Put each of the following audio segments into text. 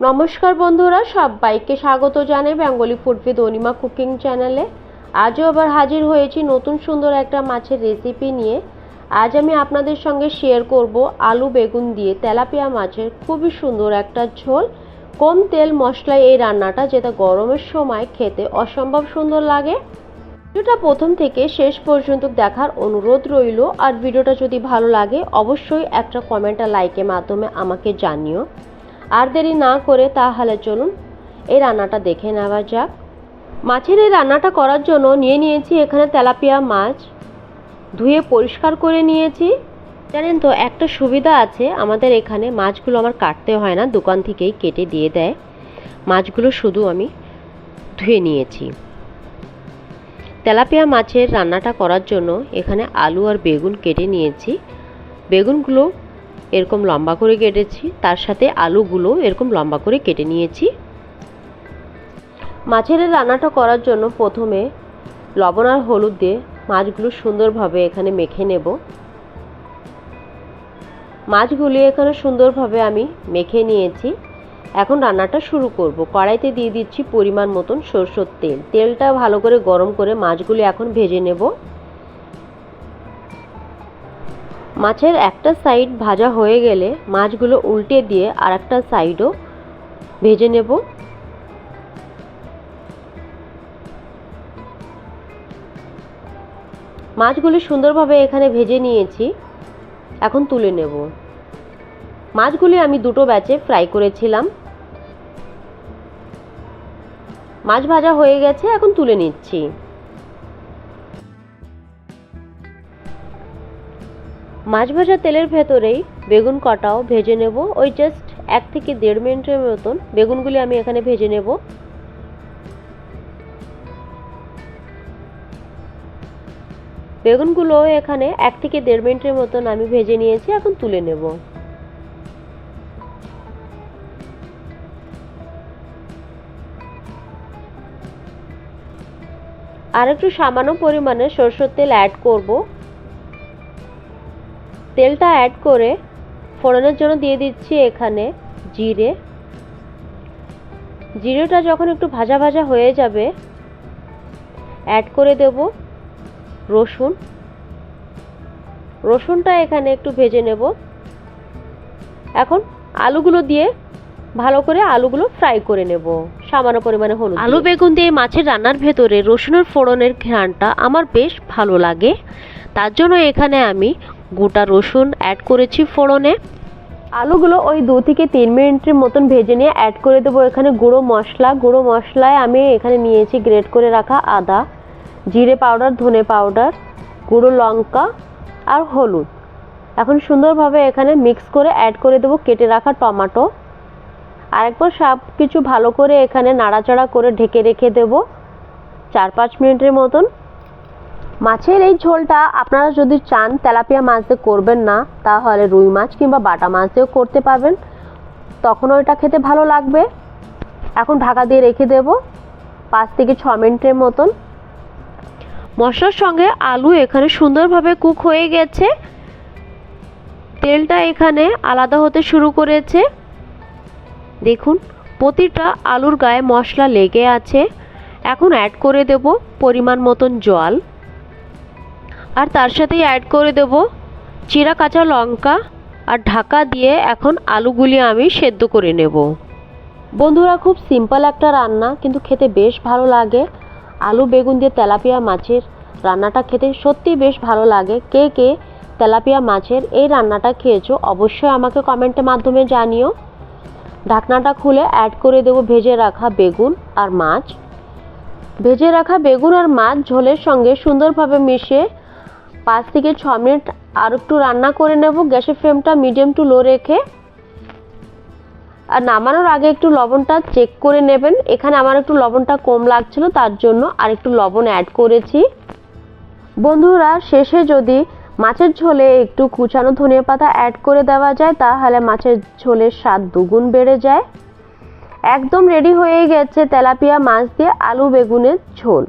নমস্কার বন্ধুরা, সবাইকে স্বাগত জানাই Bengali food with Anima cooking চ্যানেলে। আজও আবার হাজির হয়েছি নতুন সুন্দর একটা মাছের রেসিপি নিয়ে। আজ আমি আপনাদের সঙ্গে শেয়ার করব আলু বেগুন দিয়ে তেলাপিয়া মাছের খুবই সুন্দর একটা ঝোল। কম তেল মশলায় এই রান্নাটা যেটা গরমের সময় খেতে অসম্ভব সুন্দর লাগে। ভিডিওটা প্রথম থেকে শেষ পর্যন্ত দেখার অনুরোধ রইল। আর ভিডিওটা যদি ভালো লাগে, অবশ্যই একটা কমেন্ট আর লাইকের মাধ্যমে আমাকে জানিও। আর দেরি না করে তাহলে চলুন, এই রান্নাটা দেখে নেওয়া যাক। মাছের এই রান্নাটা করার জন্য নিয়ে নিয়েছি এখানে তেলাপিয়া মাছ। ধুয়ে পরিষ্কার করে নিয়েছি। জানেন তো, একটা সুবিধা আছে, আমাদের এখানে মাছগুলো আমার কাটতে হয় না, দোকান থেকেই কেটে দিয়ে দেয়। মাছগুলো শুধু আমি ধুয়ে নিয়েছি। তেলাপিয়া মাছের রান্নাটা করার জন্য এখানে আলু আর বেগুন কেটে নিয়েছি। বেগুনগুলো এরকম লম্বা করে কেটেছি। তার সাথে আলুগুলো এরকম লম্বা করে কেটে নিয়েছি। মাছের রান্নাটা করার জন্য প্রথমে লবণ আর হলুদ দিয়ে মাছগুলো সুন্দরভাবে এখানে মেখে নেব। মাছগুলি এখানে সুন্দরভাবে আমি মেখে নিয়েছি। এখন রান্নাটা শুরু করব। কড়াইতে দিয়ে দিচ্ছি পরিমাণ মতন সরষের তেল। তেলটা ভালো করে গরম করে মাছগুলি এখন ভেজে নেব। মাছের একটা সাইড ভাজা হয়ে গেলে মাছগুলো উল্টে দিয়ে আর একটা সাইডও ভেজে নেব। মাছগুলি সুন্দরভাবে এখানে ভেজে নিয়েছি, এখন তুলে নেব। মাছগুলি আমি দুটো ব্যাচে ফ্রাই করেছিলাম। মাছ ভাজা হয়ে গেছে, এখন তুলে নিচ্ছি। মাছ ভাজা তেলের ভেতরেই বেগুন কটাও ভেজে নেব। ওই জাস্ট এক থেকে দেড় মিনিটের মতন বেগুনগুলি আমি এখানে ভেজে নেব। বেগুনগুলো এখানে এক থেকে দেড় মিনিটের মতন আমি ভেজে নিয়েছি, এখন তুলে নেব। আর একটু সামান্য পরিমাণে সরষের তেল অ্যাড করব। তেলটা অ্যাড করে ফোড়নের জন্য দিয়ে দিচ্ছি এখানে জিরে। জিরেটা যখন একটু ভাজা ভাজা হয়ে যাবে অ্যাড করে দেব রসুন। রসুনটা এখানে একটু ভেজে নেব। এখন আলুগুলো দিয়ে ভালো করে আলুগুলো ফ্রাই করে নেব। সামান্য পরিমাণে হলুদ আলু বেগুন দিয়ে মাছের রান্নার ভেতরে রসুনের ফোড়নের ঘ্রাণটা আমার বেশ ভালো লাগে। তার জন্য এখানে আমি গোটা রসুন অ্যাড করেছি ফোড়নে। আলুগুলো ওই দু থেকে তিন মিনিটের মতন ভেজে নিয়ে অ্যাড করে দেবো এখানে গুঁড়ো মশলা। গুঁড়ো মশলায় আমি এখানে নিয়েছি গ্রেট করে রাখা আদা, জিরে পাউডার ধনে পাউডার গুঁড়ো লঙ্কা আর হলুদ। এখন সুন্দরভাবে এখানে মিক্স করে অ্যাড করে দেবো কেটে রাখা টমাটো। আরেকবার সব কিছু ভালো করে এখানে নাড়াচাড়া করে ঢেকে রেখে দেব। চার পাঁচ মিনিটের মতন। মাছের এই ঝোলটা আপনারা যদি চান তেলাপিয়া মাছ দিয়ে করবেন না, তাহলে রুই মাছ কিংবা বাটা মাছ দিয়েও করতে পারবেন। তখন ওইটা খেতে ভালো লাগবে। এখন ঢাকা দিয়ে রেখে দেব পাঁচ থেকে ছ মিনিটের মতন। মশলার সঙ্গে আলু এখানে সুন্দরভাবে কুক হয়ে গেছে। তেলটা এখানে আলাদা হতে শুরু করেছে। দেখুন, প্রতিটা আলুর গায়ে মশলা লেগে আছে। এখন অ্যাড করে দেব পরিমাণ মতন জল। আর তার সাথেই অ্যাড করে দেব চিরা কাঁচা লঙ্কা আর ঢাকা দিয়ে এখন আলুগুলি আমি সেদ্ধ করে নেব। বন্ধুরা, খুব সিম্পল একটা রান্না, কিন্তু খেতে বেশ ভালো লাগে। আলু, বেগুন দিয়ে তেলাপিয়া মাছের রান্নাটা খেতে সত্যি বেশ ভালো লাগে। কে কে তেলাপিয়া মাছের এই রান্নাটা খেয়েছো অবশ্যই আমাকে কমেন্টের মাধ্যমে জানিও। ঢাকনাটা খুলে অ্যাড করে দেবো ভেজে রাখা বেগুন আর মাছ। ভেজে রাখা বেগুন আর মাছ ঝোলের সঙ্গে সুন্দরভাবে মিশিয়ে পাঁচ থেকে ছ মিনিট আর একটু রান্না করে নেব। গ্যাসের ফ্লেমটা মিডিয়াম টু লো রেখে। আর নামানোর আগে একটু লবণটা চেক করে নেবেন। এখানে আমার একটু লবণটা কম লাগছিল, তার জন্য আর একটু লবণ অ্যাড করেছি। বন্ধুরা, শেষে যদি মাছের ঝোলে একটু কুচানো ধনিয়া পাতা অ্যাড করে দেওয়া যায়, তাহলে মাছের ঝোলের স্বাদ দুগুণ বেড়ে যায়। একদম রেডি হয়ে গেছে তেলাপিয়া মাছ দিয়ে আলু বেগুনের ঝোল।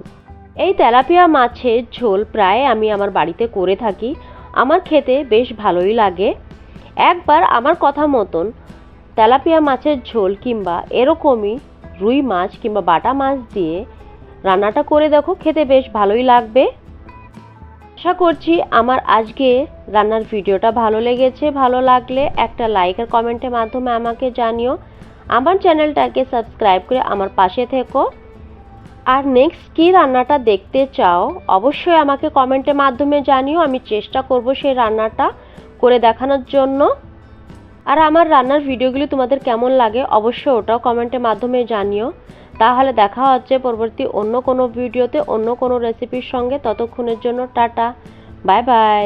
এই তেলাপিয়া মাছের ঝোল প্রায় আমি আমার বাড়িতে করে থাকি। আমার খেতে বেশ ভালোই লাগে। একবার আমার কথা মতন তেলাপিয়া মাছের ঝোল কিংবা এরকমই রুই মাছ কিংবা বাটা মাছ দিয়ে রান্নাটা করে দেখো, খেতে বেশ ভালোই লাগবে। আশা করছি আমার আজকে রান্নার ভিডিওটা ভালো লেগেছে, ভালো লাগলে একটা লাইক আর কমেন্টের মাধ্যমে আমাকে জানিও। আমার চ্যানেলটাকে সাবস্ক্রাইব করে আমার পাশে থেকো। আর নেক্সট কী রান্নাটা দেখতে চাও, অবশ্যই আমাকে কমেন্টের মাধ্যমে জানিও, আমি চেষ্টা করব সেই রান্নাটা করে দেখানোর জন্য। আর আমার রান্নার ভিডিওগুলি তোমাদের কেমন লাগে, অবশ্যই ওটাও কমেন্টের মাধ্যমে জানিও। তাহলে দেখা হচ্ছে পরবর্তী অন্য কোনো ভিডিওতে, অন্য কোনো রেসিপির সঙ্গে। ততক্ষণের জন্য টাটা বাই বাই